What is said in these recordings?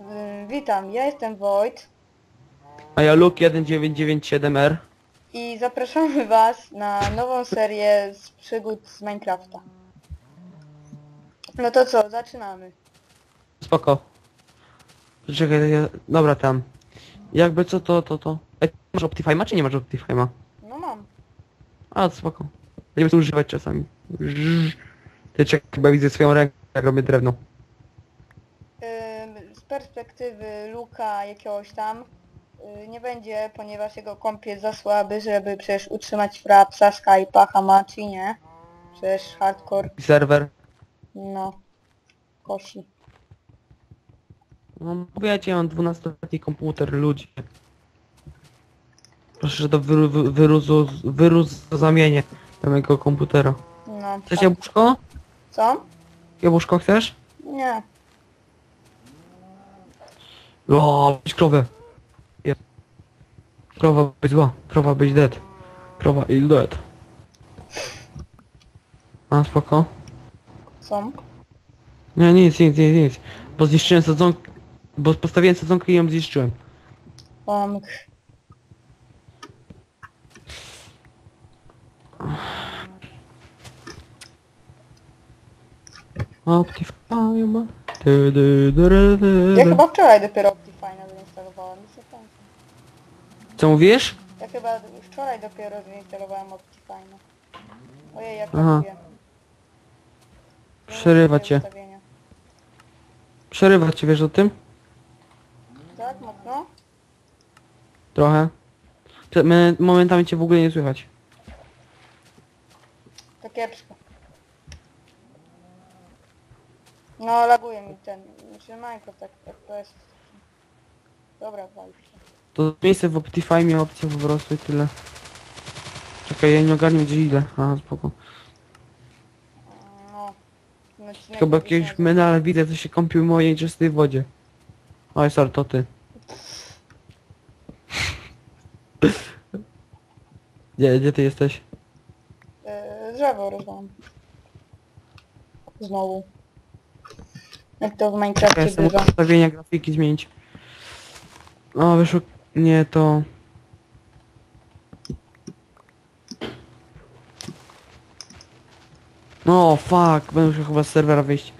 Y, Witam, ja jestem Wojt A ja Luke 1997R. i zapraszamy Was na nową serię z przygód z Minecrafta. No to co, zaczynamy. Spoko. Czekaj, ja... dobra tam. Jakby co to, to, to. Ej, masz Optifime'a czy nie masz Optifime'a? No mam. A, to spoko. Będziemy tu używać czasami. Ty czekaj, chyba widzę swoją rękę, jak robię drewno. Perspektywy Luka jakiegoś tam y, nie będzie, ponieważ jego komp jest za słaby, żeby przecież utrzymać frapsa, Skype'a, Hamachi, nie? Przecież hardcore, I serwer. no, kosi. No, wiecie, ja mam 12-letni komputer, ludzie. Proszę, że to wyru, wy- wyruzu, wyruzu zamienię do mojego komputera. No, Chcesz tak. jabłuszko? Co? Jabłuszko chcesz? Nie. O, być krowę. Jest. Krowa być zła. Krowa być dead. Krowa is dead. A, spoko. Co? Nie, nic, nic, nic, nic. Bo zniszczyłem sadzonkę. Bo postawiłem sadzonkę i ją zniszczyłem. Um, Optifine. Dy, dy, dy, dy, dy. ja chyba wczoraj dopiero Optifine zainstalowałem, nic nie pamiętam. Co mówisz? Ja chyba wczoraj dopiero zainstalowałem Optifine. Ojej, jak Aha. robię. Przerywa cię. Przerywa cię, wiesz o tym? Tak, mocno? Trochę. Momentami cię w ogóle nie słychać. To kiepsko. No, laguje mi ten, znaczy Minecraft tak, tak to jest. Dobra, walić się. To miejsce w Optifine opcja po prostu i tyle. Czekaj, ja nie ogarniam gdzie ile. A, spoko. No. ten odcinek Chyba będzie jakiegoś się- menale widzę, co się kąpił w mojej czystej wodzie. Oj, sorry, to ty. Gdzie, gdzie ty jesteś? Yy, drzewo rozwalam. Znowu. Jak to w Ja Minecrafcie jestem bywa. ustawienia grafiki zmienić. O, wyszło... Nie, to... No, fuck, będę musiał chyba z serwera wyjść.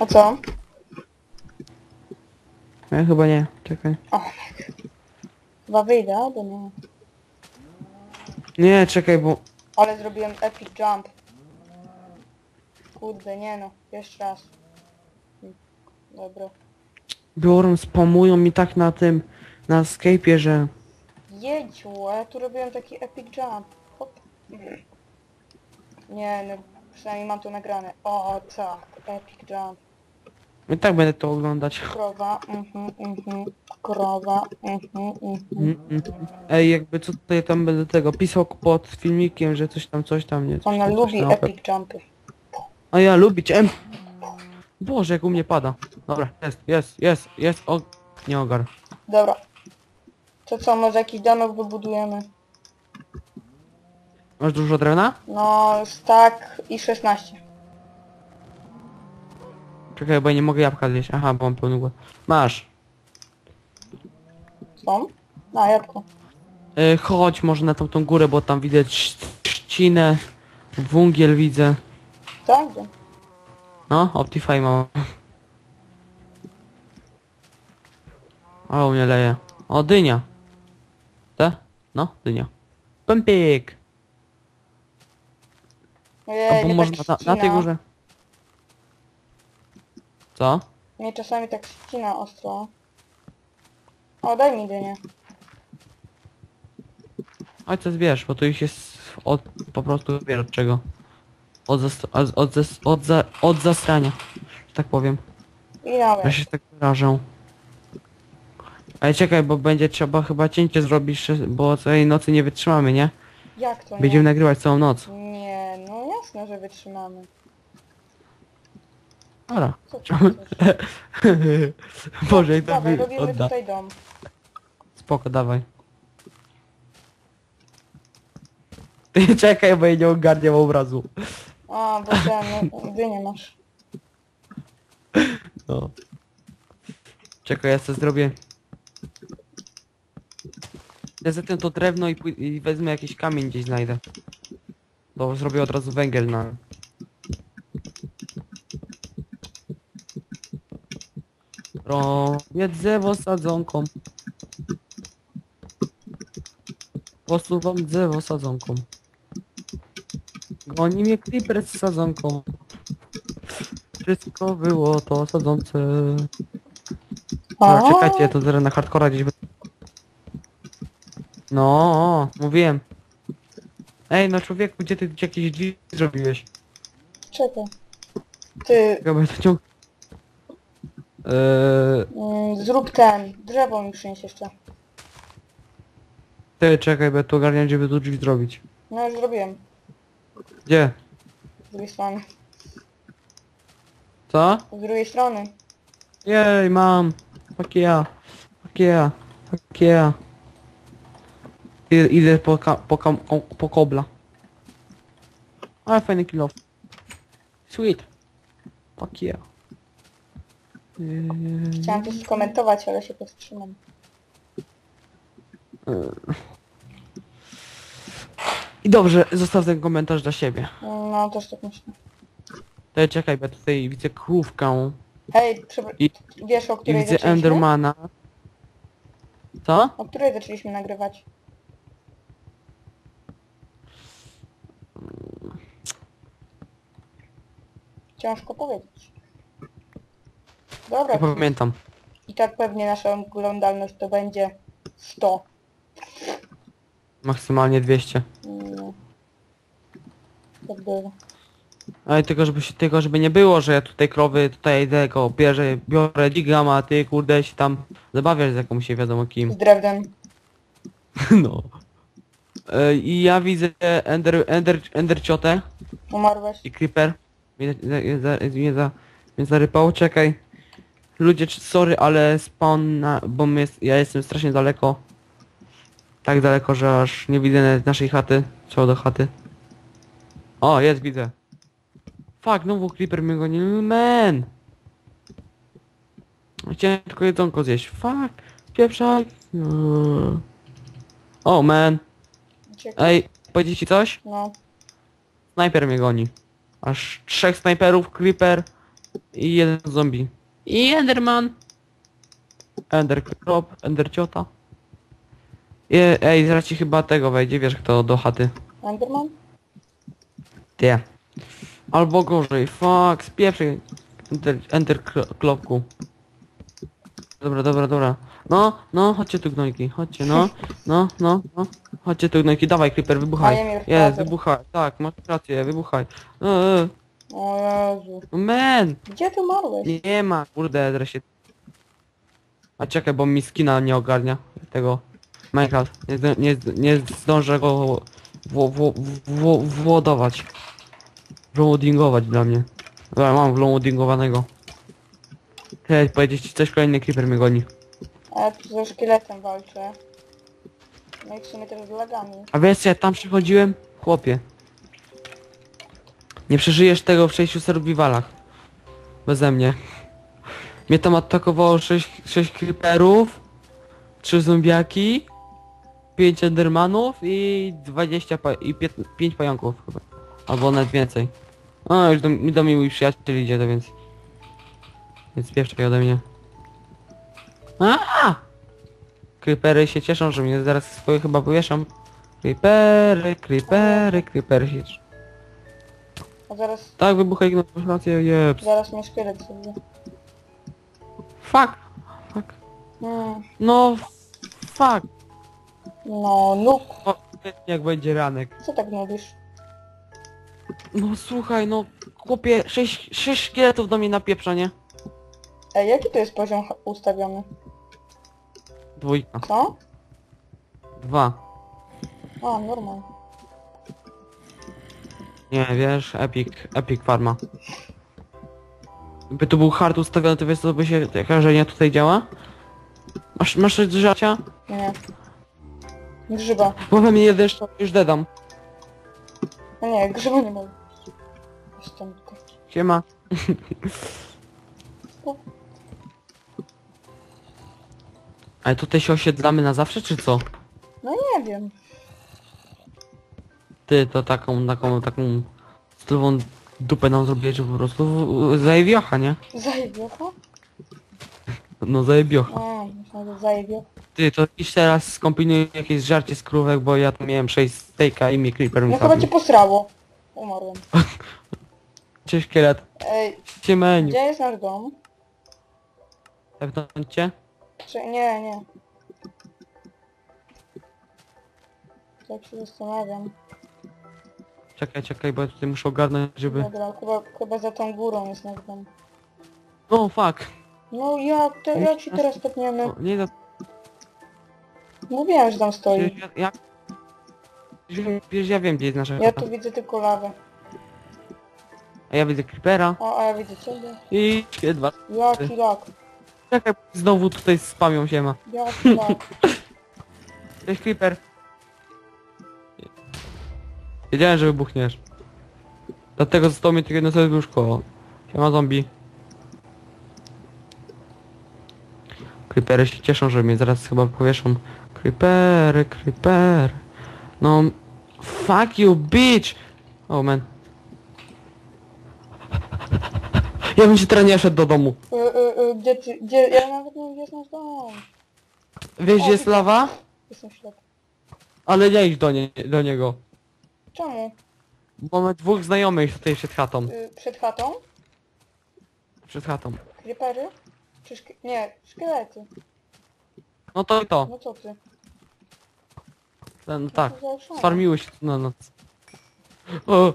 A co? Ja chyba nie, czekaj. Chyba wyjdę, albo nie. Nie, czekaj, bo... Ale zrobiłem epic jump. Kurde, nie no. Jeszcze raz. Dobra. Biorą, spamują mi tak na tym... Na Skype'ie, że... Jedziu, a ja tu robiłem taki epic jump. Hop. Nie no, przynajmniej mam to nagrane. O tak, epic jump. I tak będę to oglądać. Krowa, mhm, mhm. Krowa, mhm, mhm. Mm, mm. Ej, jakby co tutaj tam będę tego pisał pod filmikiem, że coś tam, coś tam, nie? Coś Ona tam, coś lubi tam. epic jumpy. A ja lubić em. Boże, jak u mnie pada. Dobra, jest, jest, jest, jest, o... Nie ogar. Dobra. To co, może jakiś domek wybudujemy? Masz dużo drewna? No, tak i 16. Czekaj, bo ja nie mogę jabłka zjeść. Aha, bo mam pełny głód. Masz. Są? Na jabłko. E, chodź może na tą, tą górę, bo tam widać trzcinę. Wungiel widzę. Tak? Gdzie? No, Optify mam. O, mnie leje. O, dynia. Te? No, dynia. Pępik! Ojej, Albo mnie może tak na, na tej górze. Co? Mnie czasami tak ścina ostro. O, daj mi dynię. Oj, co zbierz, bo tu już jest od, po prostu wiesz od czego. Od, zas, od, od, zas, od, za, od zasrania, że tak powiem. I Ja nawet. się tak wyrażę. Ale czekaj, bo będzie trzeba chyba cięcie zrobić, bo całej nocy nie wytrzymamy, nie? Jak to Będziemy nie? nagrywać całą noc. Nie, no jasne, że wytrzymamy. Dobra. Co ty chcesz? Boże, i to Dawaj, robimy odda. tutaj dom. Spoko, dawaj. Ty czekaj, bo ja nie ogarniam obrazu. A, bo ten, no, dynię masz. No. Czekaj, ja sobie zrobię... Ja zetnę to drewno i, pój- i wezmę jakiś kamień gdzieś znajdę. Bo zrobię od razu węgiel na... Robię drzewo sadzonką. Posuwam drzewo sadzonką. Goni mnie creeper z sadzonką. Wszystko było to sadzące. No, czekajcie, to zaraz na hardcora gdzieś... by- No, mówiłem. Ej, no człowieku, gdzie ty gdzie jakieś drzwi zrobiłeś? Czekaj. Ty, Chyba to ciąg... Eee, mm, zrób ten. Drzewo mi przynieś jeszcze. ty, czekaj, bo ja tu ogarniam, żeby tu drzwi zrobić. No już zrobiłem. Gdzie? Z drugiej strony. Co? Z drugiej strony. Jej, mam. Fuck yeah. Fuck yeah. Fuck yeah. Idę, po, ka, po, kam, ko, po kobla. Ale fajny kill off. Sweet. Fuck yeah. Yy, Chciałem coś skomentować, ale się powstrzymam. I dobrze, zostaw ten komentarz dla siebie. No, też tak myślę. To ja czekaj, bo ja tutaj widzę krówkę. Hej, I, wiesz o i której widzę zaczęliśmy? Endermana. Co? O której zaczęliśmy nagrywać? Ciężko powiedzieć. Dobra, Nie pamiętam. i tak pewnie nasza oglądalność to będzie 100. Maksymalnie 200. Mm. Tak było. Ale tylko żeby się, tylko żeby nie było, że ja tutaj krowy tutaj tego bierze, biorę digam, a ty kurde się tam zabawiasz z jakąś nie wiadomo kim. Z drewnem. No. E, I ja widzę Ender, Ender, Ender ciotę Umarłeś. i Creeper. Mnie, mnie, za, mnie, za, mnie zarypało, czekaj. Ludzie, czy- sorry, ale spawn na, bo my jest, ja jestem strasznie daleko. Tak daleko, że aż nie widzę nawet naszej chaty. Co do chaty. O, jest, widzę. Fuck, znowu Creeper mnie goni. Man! Chciałem tylko jedzonko zjeść. Fuck, pieprzaj. Eee. O, man. Uciekaj. Ej, powiedzieć ci coś? No. Snajper mnie goni. Aż trzech snajperów, creeper i jeden zombie. I Enderman. Ender crop, Ender ciota. Je, ej, zaraz ci chyba tego wejdzie, wiesz kto do chaty. Enderman? Ty. Albo gorzej, fuck, spieprzaj. Ender, ender kro- klopku. Dobra, dobra, dobra. No, no, chodźcie tu gnojki, chodźcie, no, no, no, no. Chodźcie tu gnojki, dawaj creeper, wybuchaj. Daję mi Jest, wybuchaj, tak, masz rację, wybuchaj. E, e. O Jezu. No man! Gdzie ty umarłeś? Nie, ma, kurde, się... A czekaj, bo mi skina nie ogarnia tego Minecraft. Nie, nie, zd- nie zdążę go w, w, w, włodować. Wloadingować dla mnie. Dobra, mam wloadingowanego. Hej, powiedzieć ci coś, kolejny creeper mnie goni. A ja tu ze szkieletem walczę. No i w sumie też z lagami. A wiesz, co ja tam przychodziłem? Chłopie. Nie przeżyjesz tego w 6 survivalach. Beze mnie. Mnie tam atakowało 6, 6 creeperów, 3 zombiaki, 5 endermanów i 20 pa i 5 pająków chyba. Albo nawet więcej. O, już do, do mnie mój przyjaciel idzie, to więc... Więc piewczaj ode mnie. A! Creepery się cieszą, że mnie zaraz swoje chyba powieszą. Creepery, creepery, creepery się cieszą. A zaraz, Tak, wybuchaj no masz rację, jeps. zaraz mnie szkielet sobie. Fuck. Fuck. Hmm. No, fuck. No, nóg. O, jak będzie ranek. Co tak mówisz? No słuchaj, no chłopie, 6 sześć szkieletów do mnie napieprza, nie? Ej, jaki to jest poziom ha- ustawiony? Dwójka. Co? Dwa. A, normal. Nie, wiesz, epic, epic farma. Gdyby tu był hard ustawiony, to wiesz co by się, jaka żenia tutaj działa? Masz, masz coś do żarcia? Nie. Grzyba. Bo we mnie jeden sztab już dedam. No nie, grzyba nie. Jestem tutaj. Siema. Ale tutaj się osiedlamy na zawsze, czy co? No nie wiem. Ty to taką, taką, taką stylową dupę nam zrobiłeś, że po prostu zajebiocha, nie? Zajebiocha? No zajebiocha. A, myślałem, że zajebiocha. Ty, to iść teraz skombinuj jakieś żarcie z krówek, bo ja tu miałem 6 stejka i mnie creeper mi No chyba cię zabił. posrało. Umarłem. Cześć szkielet. Ej, Ciemeniu. gdzie jest nasz dom? Tepnąć cię? Czy nie, nie. Tak się zastanawiam. Czekaj, czekaj, bo ja tutaj muszę ogarnąć, żeby... Dobra, chyba, chyba za tą górą jest dom. No fuck. No jak, te, jak się teraz topniemy? No, nie da... Mówiłem, że tam stoi. ja, ja... Wiesz, ja wiem gdzie jest nasza Ja chata. tu widzę tylko lawę. A ja widzę creepera. A, a ja widzę ciebie. I... dwa. Jaki lak? Czekaj, znowu tutaj spamią się ma. Jaki lak? Cześć creeper. Wiedziałem, że wybuchniesz. Dlatego zostało mi tylko jedno serduszko. Siema zombie. Creepery się cieszą, że mnie zaraz chyba powieszą. Creepery, creeper. No... Fuck you, bitch! Oh man. Ja bym się teraz nie szedł do domu. Gdzie ty, gdzie, ja nawet nie wiem, gdzie jest nasz dom. Wiesz gdzie jest lawa? Jestem ślepy. Ale nie idź do, nie, do niego. Czemu? Bo mamy dwóch znajomych tutaj przed chatą. Y, przed chatą? Przed chatą. Creepery? Czy szk nie, szkielety. No to i to. No co ty? No tak. Za oszałe? Sfarmiły się tu na noc. O!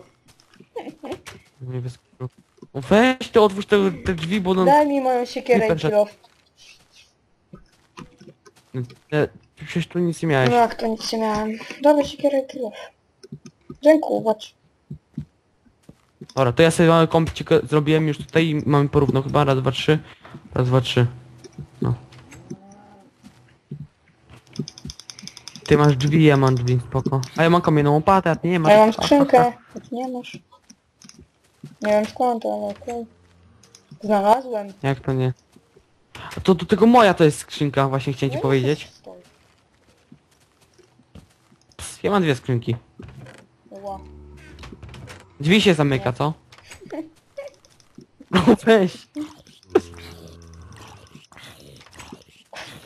Nie wyskoczył. Weź to otwórz te, te drzwi, bo no... Daj mi moją siekierę i że- kilof. Przecież tu nic nie miałeś. No jak to nic nie miałem. Dawaj siekierę i kilof. Dziękuję. Dobra, to ja sobie mały kąpcik zrobiłem już tutaj i mamy porówno chyba. Raz, dwa, trzy. Raz, dwa, trzy. No. Ty masz drzwi, ja mam drzwi, spoko. A ja mam kamienną łopatę, a ty nie masz. A ja mam skrzynkę. ha. A ty nie masz. Nie wiem skąd, ale okej. Znalazłem. Jak to nie? A to do tego moja to jest skrzynka, właśnie chciałem ci No i powiedzieć. coś stoi. Ps, ja mam dwie skrzynki. Ła. Drzwi się zamyka, co? No weź.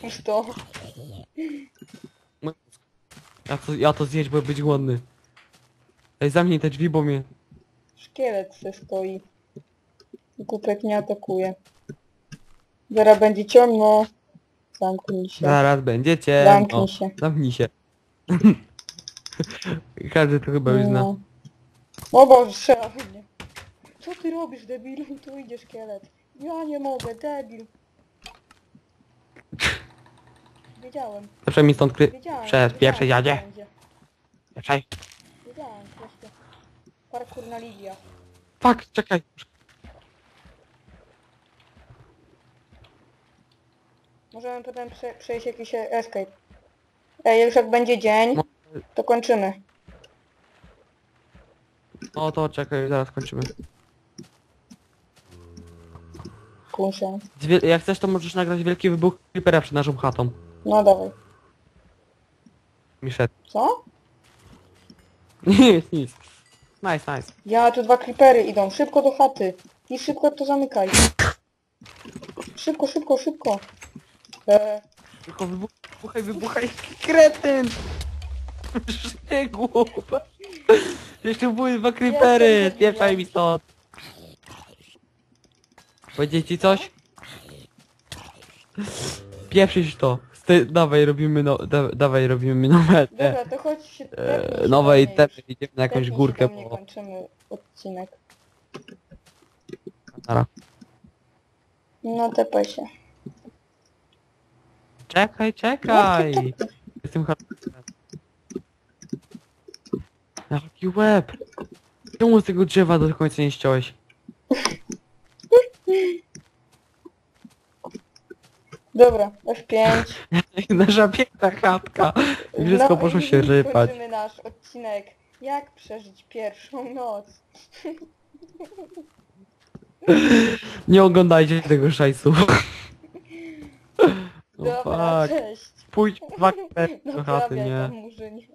Już to. Ja to, ja to zjeść, bo być głodny. Ej, zamknij te drzwi, bo mnie... Szkielet se stoi. Głupek nie atakuje. Zaraz będzie ciemno. Zamknij się. Zaraz będziecie. Zamknij się. Zamknij się. Każdy to chyba już zna. No. O Boże, strzela we mnie. Co ty robisz, debilu? Tu idzie szkielet. Ja nie mogę, debil. Wiedziałem, Zawsze mi stąd kry... wiedziałem. Przez wiedziałem, pierwsze że jadzie. będzie. Wiedziałem, proszę. Parkour na Lidia. Fuck, czekaj. Możemy potem prze przejść jakiś escape. Ej, już jak będzie dzień, No. to kończymy. O to czekaj, zaraz kończymy. Dwie... Jak chcesz to możesz nagrać wielki wybuch creepera przed naszą chatą. No dawaj. Miszet. Co? Nic, nic. Nice, nice. Ja, tu dwa creepery idą. Szybko do chaty. I szybko to zamykaj. Szybko, szybko, szybko. E, Tylko wybuch... wybuchaj, wybuchaj. Kretyn! Śniegu! Jeszcze były dwa creepery! Jestem Pieprzaj mi stąd! Powiedzieć ci coś? Pieprzyć to! Sty... Dawaj robimy no... Da... Dawaj robimy nowe... dobra, E... to chodź się... E... się Nowe do mnie już. Idziemy na jakąś Tepnij się górkę, do mnie, bo... kończymy odcinek. Nara. No tepaj się. Czekaj, No, czekaj! Jestem hardcorem. Jaki łeb! Czemu z tego drzewa do końca nie ściąłeś? Dobra, F5. Nasza piękna chatka! I wszystko No poszło się rypać. Kończymy nasz odcinek. Jak przeżyć pierwszą noc? Nie oglądajcie tego szajsu. Dobra, fuck. cześć. Pójdź dwa creepery do chaty, Naprawiaj nie. tam murzynie.